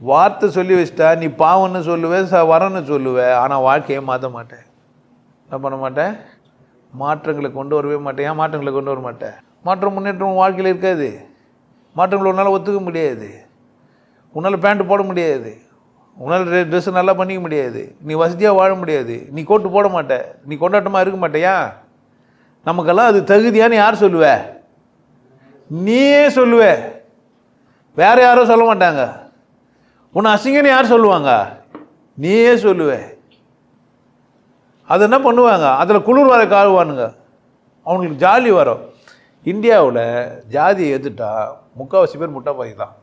வார்த்தை சொல்லி வச்சிட்டா நீ பாவம்னு சொல்லுவேன் ச வரன்னு சொல்லுவ ஆனால் வாழ்க்கையை மாற்ற மாட்டேன். என்ன பண்ண மாட்டேன்? மாற்றங்களை கொண்டு வரவே மாட்டேன். ஏன் மாற்றங்களை கொண்டு வர மாட்டேன்? மாற்றம் முன்னேற்றம் வாழ்க்கையில் இருக்காது. மாற்றங்களை உன்னால் ஒத்துக்க முடியாது. உன்னால் பேண்ட்டு போட முடியாது. உன்னால் ட்ரெஸ் நல்லா பண்ணிக்க முடியாது. நீ வசதியாக வாழ முடியாது. நீ கோட்டு போட மாட்ட. நீ கொண்டாட்டமாக இருக்க மாட்டேயா? நமக்கெல்லாம் அது தகுதியான்னு யார் சொல்லுவ? நீயே சொல்லுவ. வேறு யாரும் சொல்ல மாட்டாங்க. உன்னை அசிங்கன்னு யார் சொல்லுவாங்க? நீயே சொல்லுவே. அது என்ன பண்ணுவாங்க? அதில் குளிர் வர காருவானுங்க அவங்களுக்கு ஜாலி வரும். இந்தியாவில் ஜாதியை எதிர்த்தா முக்கால்வாசி பேர் முட்டை பாய் தான்.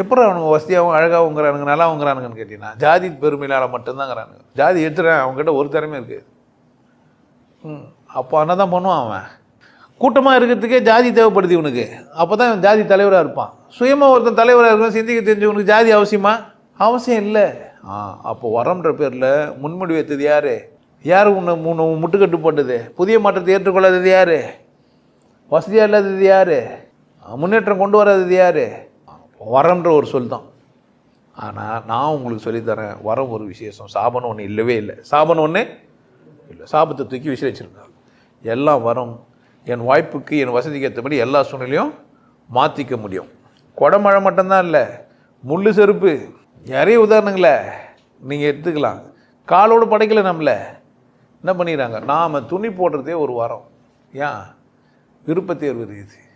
எப்படி அவனுங்க வசதியாகவும் அழகாகவுங்கிறானுங்க நல்லாவுங்கிறானுங்கன்னு கேட்டிங்கன்னா ஜாதி பெருமையினால் மட்டும்தாங்கிறானுங்க. ஜாதி எடுத்துறேன் அவங்ககிட்ட ஒரு திறமை இருக்குது ம் அப்போ என்ன தான் பண்ணுவான் அவன். கூட்டமாக இருக்கிறதுக்கே ஜாதி தேவைப்படுது இவனுக்கு. அப்போ தான் ஜாதி தலைவராக இருப்பான். சுயமாக ஒருத்தன் தலைவராக இருக்கணும் சிந்திக்க தெரிஞ்சவனுக்கு ஜாதி அவசியமா? அவசியம் இல்லை. ஆ அப்போ வரம்ன்ற பேரில் முன்முடி வைத்தது யார்? யார் உன்னை உன்னை முட்டுக்கட்டு போட்டது? புதிய மாற்றத்தை ஏற்றுக்கொள்ளாதது யார்? வசதியாக இல்லாதது யார்? முன்னேற்றம் கொண்டு வராதது யார்? வரம்ன்ற ஒரு சொல் தான். ஆனால் நான் உங்களுக்கு சொல்லித்தரேன் வரம் ஒரு விசேஷம் சாபனம் ஒன்று இல்லவே இல்லை. சாபனம் ஒன்று இல்லை. சாபத்தை தூக்கி விசிறி எல்லாம் வரம். என் வாய்ப்புக்கு என் வசதிக்கு ஏற்றபடி எல்லா சூழ்நிலையும் மாற்றிக்க முடியும். கொடமழை மட்டும்தான் இல்லை முள்ளு செருப்பு நிறைய உதாரணங்களை நீங்கள் எடுத்துக்கலாம். காலோடு படைக்கலை நம்மளை. என்ன பண்ணிடுறாங்க? நாம் துணி போடுறதே ஒரு வாரம். ஏன்? விருப்பத்தேர்வு இருக்குது